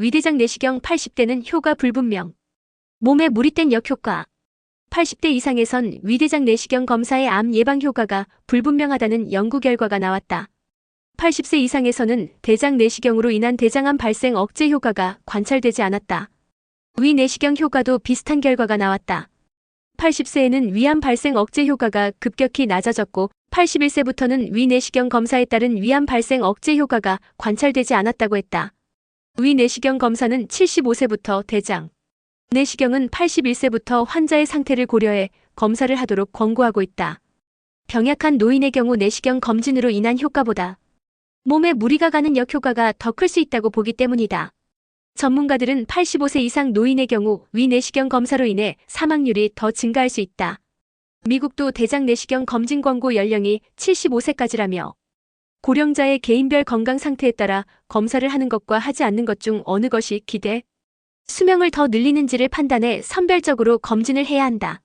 위대장 내시경 80대는 효과 불분명. 몸에 뗀 역효과. 80대 이상에선 위대장 내시경 검사의 암 예방 효과가 불분명하다는 연구 결과가 나왔다. 80세 이상에서는 대장 내시경으로 인한 대장암 발생 억제 효과가 관찰되지 않았다. 위 내시경 효과도 비슷한 결과가 나왔다. 80세에는 위암 발생 억제 효과가 급격히 낮아졌고 81세부터는 위 내시경 검사에 따른 위암 발생 억제 효과가 관찰되지 않았다고 했다. 위 내시경 검사는 75세부터 대장, 내시경은 81세부터 환자의 상태를 고려해 검사를 하도록 권고하고 있다. 병약한 노인의 경우 내시경 검진으로 인한 효과보다 몸에 무리가 가는 역효과가 더 클 수 있다고 보기 때문이다. 전문가들은 85세 이상 노인의 경우 위 내시경 검사로 인해 사망률이 더 증가할 수 있다. 미국도 대장 내시경 검진 권고 연령이 75세까지라며 고령자의 개인별 건강 상태에 따라 검사를 하는 것과 하지 않는 것 중 어느 것이 기대, 수명을 더 늘리는지를 판단해 선별적으로 검진을 해야 한다.